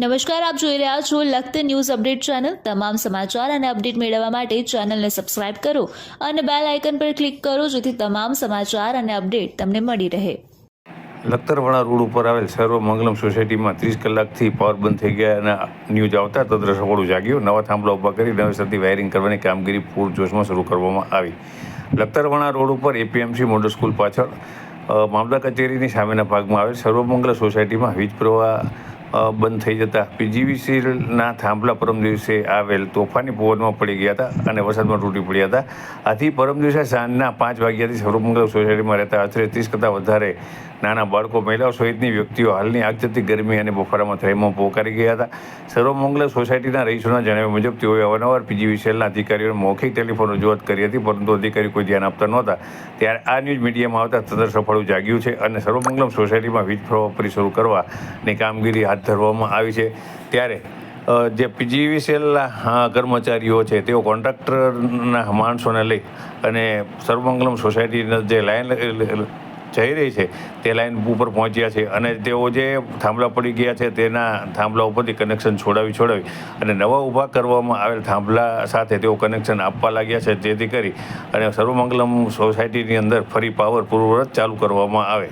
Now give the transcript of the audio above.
નમસ્કાર, આપ જોઈ રહ્યા છો લખત ન્યૂઝ અપડેટ ચેનલ. તમામ સમાચાર અને અપડેટ મેળવવા માટે ચેનલને સબસ્ક્રાઇબ કરો અને બેલ આઇકન પર ક્લિક કરો જેથી તમામ સમાચાર અને અપડેટ તમને મળી રહે. લખતરવાળા રોડ ઉપર આવેલ સર્વ મંગલમ સોસાયટીમાં ત્રીસ કલાકથી પાવર બંધ થઈ ગયા અને ન્યૂઝ આવતા તંત્ર સફળું જાગ્યું. નવા થાંભલા ઊભા કરી નવેસરથી વાયરિંગ કરવાની કામગીરી પૂરજોશમાં શરૂ કરવામાં આવી. લખતરવાણા રોડ ઉપર એપીએમસી મોડલ સ્કૂલ પાછળ મામલા કચેરીની સામેના ભાગમાં આવેલ સર્વમંગલ સોસાયટીમાં વીજ પ્રવાહ બંધ થઈ જતા. પીજીવીસીના થાંભલા પરમ દિવસે આવેલ તોફાની પવનમાં પડી ગયા હતા અને વરસાદમાં તૂટી પડ્યા હતા. આથી પરમ દિવસે સાંજના પાંચ વાગ્યાથી સર્વમંગલ સોસાયટીમાં રહેતા આશરે ત્રીસ કરતાં વધારે નાના બાળકો, મહિલાઓ સહિતની વ્યક્તિઓ હાલની આગજતી ગરમી અને બફારામાં થઈમાં પોકારી ગયા હતા. સર્વમંગલ સોસાયટીના રહીશોના જણાવ્યા મુજબ, તેઓએ અવારનવાર પીજીવીસીએલના અધિકારીઓને મૌખિક ટેલિફોન રજૂઆત કરી હતી, પરંતુ અધિકારી કોઈ ધ્યાન આપતા નહોતા. ત્યારે આ ન્યૂઝ મીડિયામાં આવતા તંત્ર સફળું જાગ્યું છે અને સર્વમંગલમ સોસાયટીમાં વીજ પ્રવાહ ફરી શરૂ કરવાની કામગીરી હાથ ધરવામાં આવી છે. ત્યારે જે પીજીવીસીએલના કર્મચારીઓ છે, તેઓ કોન્ટ્રાક્ટરના માણસોને લઈ અને સર્વમંગલમ સોસાયટીના જે લાઈન જઈ રહી છે, તે લાઈન ઉપર પહોંચ્યા છે અને તેઓ જે થાંભલા પડી ગયા છે, તેના થાંભલા ઉપરથી કનેક્શન છોડાવી છોડાવી અને નવા ઊભા કરવામાં આવેલ થાંભલા સાથે તેઓ કનેક્શન આપવા લાગ્યા છે, જેથી કરી અને સર્વમંગલમ સોસાયટીની અંદર ફરી પાવર પૂર્વવત ચાલુ કરવામાં આવે.